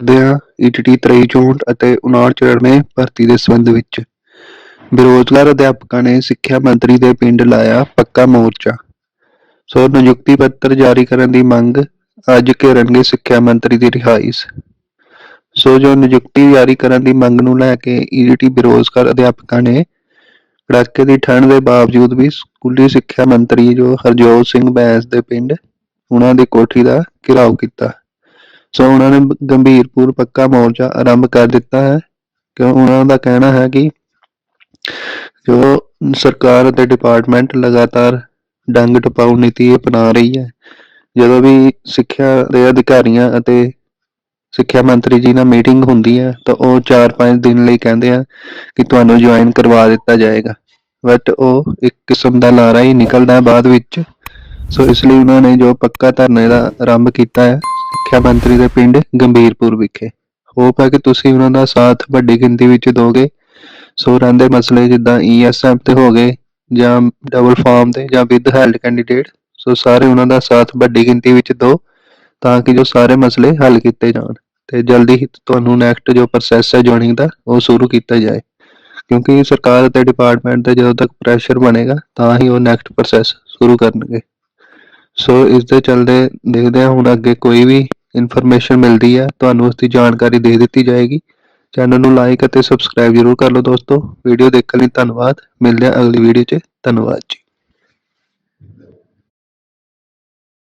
ਕਰਦੇ ਈਟੀਟੀ 2364 ਅਤੇ 5994 ਭਰਤੀ ਦੇ ਸੰਬੰਧ ਵਿੱਚ ਬੇਰੁਜ਼ਗਾਰ ਅਧਿਆਪਕਾਂ ਨੇ ਸਿੱਖਿਆ ਮੰਤਰੀ ਦੇ ਪਿੰਡ ਲਾਇਆ ਪੱਕਾ ਮੋਰਚਾ। ਸੋ ਨਿਯੁਕਤੀ ਪੱਤਰ ਜਾਰੀ ਕਰਨ ਦੀ ਮੰਗ ਅੱਜ ਘੇਰਨਗੇ ਸਿੱਖਿਆ ਮੰਤਰੀ ਦੀ ਰਿਹਾਇਸ਼। ਸੋ ਜੋ ਨਿਯੁਕਤੀ ਜਾਰੀ ਕਰਨ ਦੀ ਮੰਗ ਨੂੰ ਲੈ ਕੇ ਈਟੀਟੀ ਬੇਰੁਜ਼ਗਾਰ ਅਧਿਆਪਕਾਂ ਨੇ ਕੜਾਕੇ ਦੀ ਠੰਡ ਦੇ ਬਾਵਜੂਦ ਵੀ ਸਕੂਲੀ ਸਿੱਖਿਆ ਮੰਤਰੀ ਜੋ ਹਰਜੋਤ ਸਿੰਘ ਬੈਂਸ ਦੇ ਪਿੰਡ ਉਹਨਾਂ ਦੀ ਕੋਠੀ ਦਾ ਘਿਰਾਓ ਕੀਤਾ। ਸੋ ਉਹਨਾਂ ਨੇ ਗੰਭੀਰਪੁਰ ਪੱਕਾ ਮੋਰਚਾ ਆਰੰਭ ਕਰ ਦਿੱਤਾ ਹੈ। ਕਿਉਂ? ਉਹਨਾਂ ਦਾ ਕਹਿਣਾ ਹੈ ਕਿ ਜੋ ਸਰਕਾਰ ਅਤੇ ਡਿਪਾਰਟਮੈਂਟ ਲਗਾਤਾਰ ਡੰਗ ਟਪਾਊ ਨੀਤੀ ਅਪਣਾ ਰਹੀ ਹੈ, ਜਦੋਂ ਵੀ ਸਿੱਖਿਆ ਦੇ ਅਧਿਕਾਰੀਆਂ ਅਤੇ ਸਿੱਖਿਆ ਮੰਤਰੀ ਜੀ ਨਾਲ ਮੀਟਿੰਗ ਹੁੰਦੀ ਹੈ, ਤਾਂ ਉਹ 4-5 ਦਿਨ ਲਈ ਕਹਿੰਦੇ ਆ ਕਿ ਤੁਹਾਨੂੰ ਜੁਆਇਨ ਕਰਵਾ ਦਿੱਤਾ ਜਾਏਗਾ। ਬਟ ਉਹ ਇੱਕ ਕਿਸਮ ਦਾ ਲਾਰਾ ਹੀ ਨਿਕਲਦਾ ਬਾਅਦ ਵਿੱਚ। ਸੋ ਇਸ ਲਈ ਉਹਨਾਂ ਨੇ ਜੋ ਪੱਕਾ ਧਰਨੇ ਦਾ ਆਰੰਭ ਕੀਤਾ ਹੈ ਸਿੱਖਿਆ ਮੰਤਰੀ ਦੇ ਪਿੰਡ ਗੰਭੀਰਪੁਰ ਵਿਖੇ। ਹੋਪ ਹੈ ਕਿ ਤੁਸੀਂ ਉਹਨਾਂ ਦਾ ਸਾਥ ਵੱਡੀ ਗਿਣਤੀ ਵਿੱਚ ਦੋਗੇ। ਸੋ ਰਹਿੰਦੇ ਮਸਲੇ ਜਿੱਦਾਂ ਈਐਸਐਮ ਤੇ ਹੋ ਗਏ ਜਾਂ ਡਬਲ ਫਾਰਮ ਤੇ ਜਾਂ ਵਿਦ ਹੈਲਡ ਕੈਂਡੀਡੇਟ ਸੋ ਸਾਰੇ ਉਹਨਾਂ ਦਾ ਸਾਥ ਵੱਡੀ ਗਿਣਤੀ ਵਿੱਚ ਦਿਓ ਤਾਂ ਕਿ ਜੋ ਸਾਰੇ ਮਸਲੇ ਹੱਲ ਕੀਤੇ ਜਾਣ। ਤੇ ਜਲਦੀ ਹੀ ਤੁਹਾਨੂੰ ਨੈਕਸਟ ਜੋ ਪ੍ਰੋਸੈਸ ਹੈ ਜੁਆਇਨਿੰਗ ਦਾ, ਉਹ ਸ਼ੁਰੂ ਕੀਤਾ ਜਾਏ। ਕਿਉਂਕਿ ਸਰਕਾਰ ਅਤੇ ਡਿਪਾਰਟਮੈਂਟ ਤੇ ਜਦੋਂ ਤੱਕ ਪ੍ਰੈਸ਼ਰ ਬਣੇਗਾ, ਤਾਂ ਹੀ ਉਹ ਨੈਕਸਟ ਪ੍ਰੋਸੈਸ ਸ਼ੁਰੂ ਕਰਨਗੇ। ਸੋ ਇਸ ਦੇ ਚਲਦੇ ਦੇਖਦੇ ਹਾਂ ਹੁਣ ਅੱਗੇ ਕੋਈ ਵੀ ਇਨਫੋਰਮੇਸ਼ਨ ਮਿਲਦੀ ਹੈ, ਤੁਹਾਨੂੰ ਉਸ ਦੀ ਜਾਣਕਾਰੀ ਦੇ ਦਿੱਤੀ ਜਾਏਗੀ। ਚੈਨਲ ਨੂੰ ਲਾਈਕ ਅਤੇ ਸਬਸਕ੍ਰਾਈਬ ਜ਼ਰੂਰ ਕਰ ਲਓ ਦੋਸਤੋ। ਵੀਡੀਓ ਦੇਖਣ ਲਈ ਧੰਨਵਾਦ। ਮਿਲਦੇ ਹਾਂ ਅਗਲੀ ਵੀਡੀਓ 'ਚ। ਧੰਨਵਾਦ ਜੀ।